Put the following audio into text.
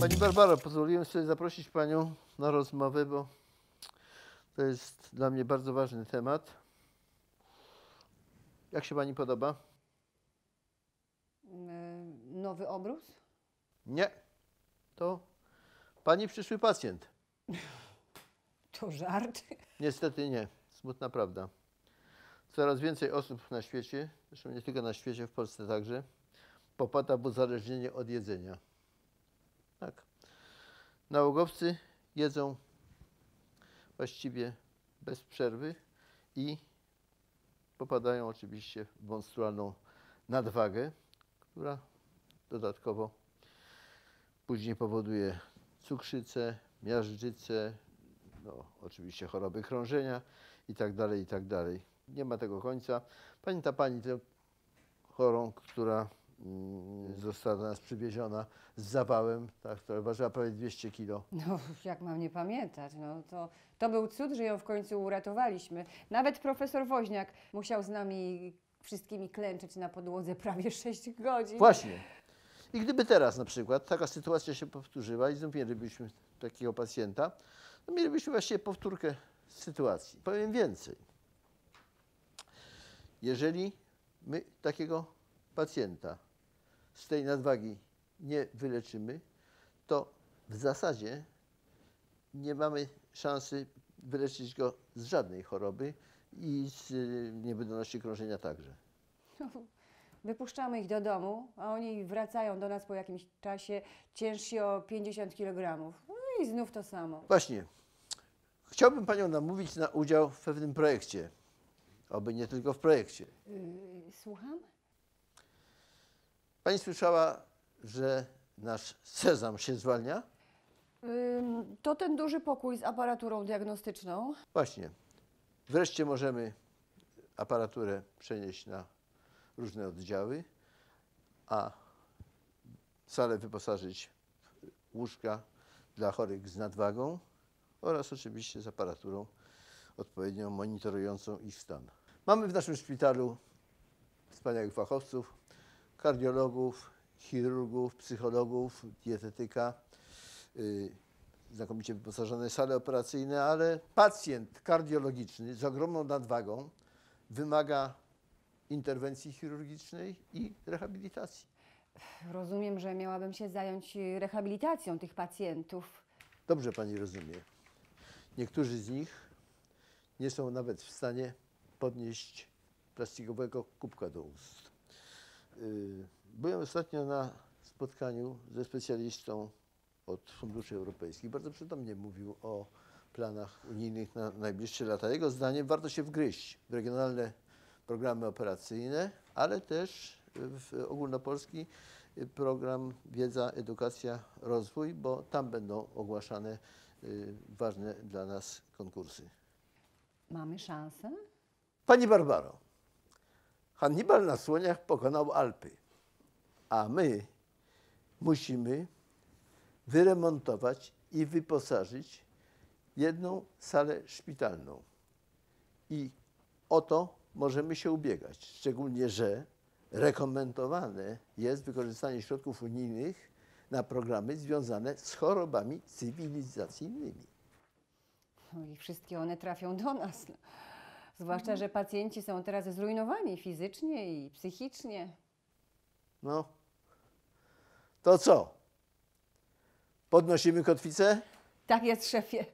Pani Barbaro, pozwoliłem sobie zaprosić Panią na rozmowę, bo to jest dla mnie bardzo ważny temat. Jak się Pani podoba? Y, Nowy obrus? Nie. To Pani przyszły pacjent. To żart. Niestety nie. Smutna prawda. Coraz więcej osób na świecie, zresztą nie tylko na świecie, w Polsce także, popada w uzależnienie od jedzenia. Tak. Nałogowcy jedzą właściwie bez przerwy i popadają oczywiście w monstrualną nadwagę, która dodatkowo później powoduje cukrzycę, miażdżycę, no, oczywiście choroby krążenia i tak Nie ma tego końca. Pamięta Pani tę chorą, która mm, została do nas przywieziona z zawałem, tak, która ważyła prawie 200 kilo. No, jak mam nie pamiętać, no to, to był cud, że ją w końcu uratowaliśmy. Nawet profesor Woźniak musiał z nami wszystkimi klęczeć na podłodze prawie 6 godzin. Właśnie. I gdyby teraz na przykład taka sytuacja się powtórzyła i znów mielibyśmy takiego pacjenta, to mielibyśmy właściwie powtórkę sytuacji. Powiem więcej. Jeżeli my takiego pacjenta z tej nadwagi nie wyleczymy, to w zasadzie nie mamy szansy wyleczyć go z żadnej choroby i z y, niewydolności krążenia także. Wypuszczamy ich do domu, a oni wracają do nas po jakimś czasie ciężsi o 50 kg. No i znów to samo. Właśnie. Chciałbym Panią namówić na udział w pewnym projekcie. Oby nie tylko w projekcie. Yy, słucham? Pani słyszała, że nasz sezam się zwalnia? Ym, to ten duży pokój z aparaturą diagnostyczną. Właśnie. Wreszcie możemy aparaturę przenieść na różne oddziały, a salę wyposażyć w łóżka dla chorych z nadwagą oraz oczywiście z aparaturą odpowiednio monitorującą ich stan. Mamy w naszym szpitalu wspaniałych fachowców, kardiologów, chirurgów, psychologów, dietetyka, y, znakomicie wyposażone sale operacyjne, ale pacjent kardiologiczny z ogromną nadwagą wymaga interwencji chirurgicznej i rehabilitacji. Rozumiem, że miałabym się zająć rehabilitacją tych pacjentów. Dobrze pani rozumie. Niektórzy z nich nie są nawet w stanie podnieść plastikowego kubka do ust. Yy, Byłem ostatnio na spotkaniu ze specjalistą od funduszy europejskich. Bardzo przytomnie mówił o planach unijnych na najbliższe lata. Jego zdaniem warto się wgryźć w regionalne programy operacyjne, ale też w ogólnopolski program Wiedza, Edukacja, Rozwój, bo tam będą ogłaszane y, ważne dla nas konkursy. Mamy szansę? Pani Barbaro, Hannibal na słoniach pokonał Alpy, a my musimy wyremontować i wyposażyć jedną salę szpitalną. I o to możemy się ubiegać, szczególnie, że rekomendowane jest wykorzystanie środków unijnych na programy związane z chorobami cywilizacyjnymi. No i wszystkie one trafią do nas. Zwłaszcza, mhm. że pacjenci są teraz zrujnowani fizycznie i psychicznie. No. To co? Podnosimy kotwicę? Tak jest, szefie.